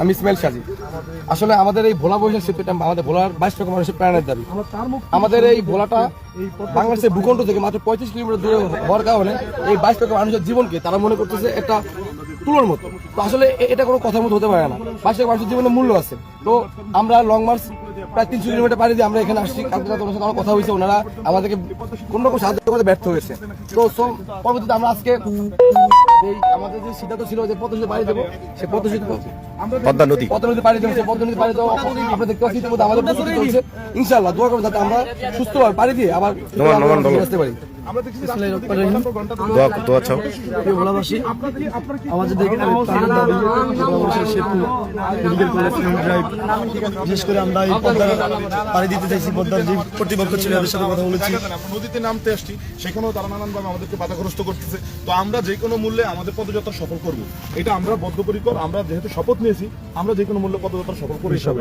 আমি ইসমাইল সাজি। আসলে আমাদের এই ভোলা বৈশাখ শিল্পীটা আমাদের ভোলার বাইশ লক্ষ মানুষের প্রাণের দাবি। আমাদের এই ভোলাটা বাংলাদেশের ভূখণ্ড থেকে মাত্র পঁয়ত্রিশ কিলোমিটার দূরে হওয়ার কারণে এই বাইশ লক্ষ মানুষের জীবনকে তারা মনে করতেছে একটা তুলোর মতো। তো আসলে এটা কোনো কথার মতো হতে পারে না। বাইশ লক্ষ মানুষের জীবনে মূল্য আছে। তো আমরা লং মার্চ প্রায় তিনশো কিলোমিটার পাড়ি দিয়ে আমরা এখানে আসছি। কালকে রাতে ওনার সাথে আমার কথা হয়েছে। ওনারা আমাদেরকে কোন রকম সাহায্য করতে ব্যর্থ হয়েছে। তো so, পরবর্তীতে আমরা আজকে এই আমাদের যে সিদ্ধান্ত ছিল যে পদ্মা সেতু পাড়ি দেবো সে পদ্মা সেতু পদ্মা নদী। পদ্মা নদী পাড়ি দেবো সে পদ্মা নদী পাড়ি দেবো আমরা দেখতে পাচ্ছি ইতিমধ্যে আমাদের প্রস্তুতি চলছে ইনশাল্লাহ দোয়া করব যাতে আমরা সুস্থভাবে পাড়ি দিয়ে আবার। আসতে পারি। দোয়া দোয়া চাও। প্রিয় ভোলাবাসী আমাদের মেডিকেল কলেজ ড্রাইভ বিশেষ করে আমরা এই পদ্মার পাড়ি দিতে চাইছি পদ্মার যে কর্তৃপক্ষ ছিল ওদের সাথে কথা বলেছি। নদীতে নামতে আসছি সেখানেও তারা নানানভাবে আমাদেরকে বাধাগ্রস্ত করতেছে। তো আমরা যে কোনো মূল্যে আমাদের পদযাত্রা সফল করব। এটা আমরা বদ্ধপরিকর আমরা যেহেতু শপথ নিয়েছি আমরা যে কোনো মূল্যে পদযাত্রা সফল করে হিসাবে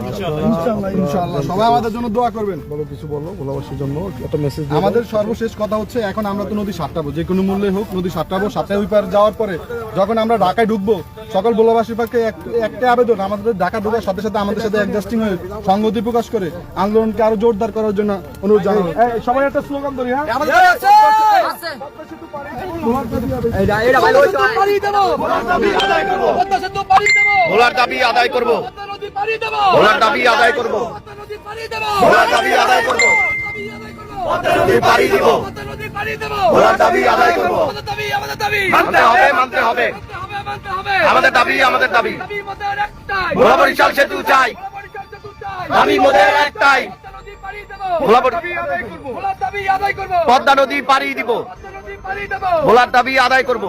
ইনশাআল্লাহ। সবাই আমাদের জন্য দোয়া করবেন। বলো কিছু বলো ভোলাবাসীর জন্য একটা মেসেজ আমাদের সর্বশেষ কথা হচ্ছে এখন আমরা তো নদী সাতটাবো যে কোনো মূল্যে হোক নদী সাতটাবো সাতটায় ওই পার যাওয়ার পরে যখন আমরা ঢাকায় ঢুকবো সকল ভোলাবাসীর পক্ষে এক- একটা আবেদন আমাদের ঢাকা ঢোকার সাথে সাথে আমাদের সাথে অ্যাডজাস্টিং হয়ে সংগতি প্রকাশ করে আন্দোলনকে আরও জোরদার করার জন্য অনুরোধ জানাব। সবাই একটা স্লোগান ধরি হ্যাঁ? ভোলার দাবি আদায় করব। ভোলার দাবি আদায় করব। ভোলার দাবি আদায় করব। নদী পাড়ি দিব। ভোলার দাবি আদায় করব। মানতে হবে মানতে হবে। আমাদের দাবি আমাদের দাবি। ভোলা বরিশাল সেতু চাই। দাবি মোদের একটাই। পদ্মা নদী পাড়ি দিব। ভোলার দাবি আদায় করব।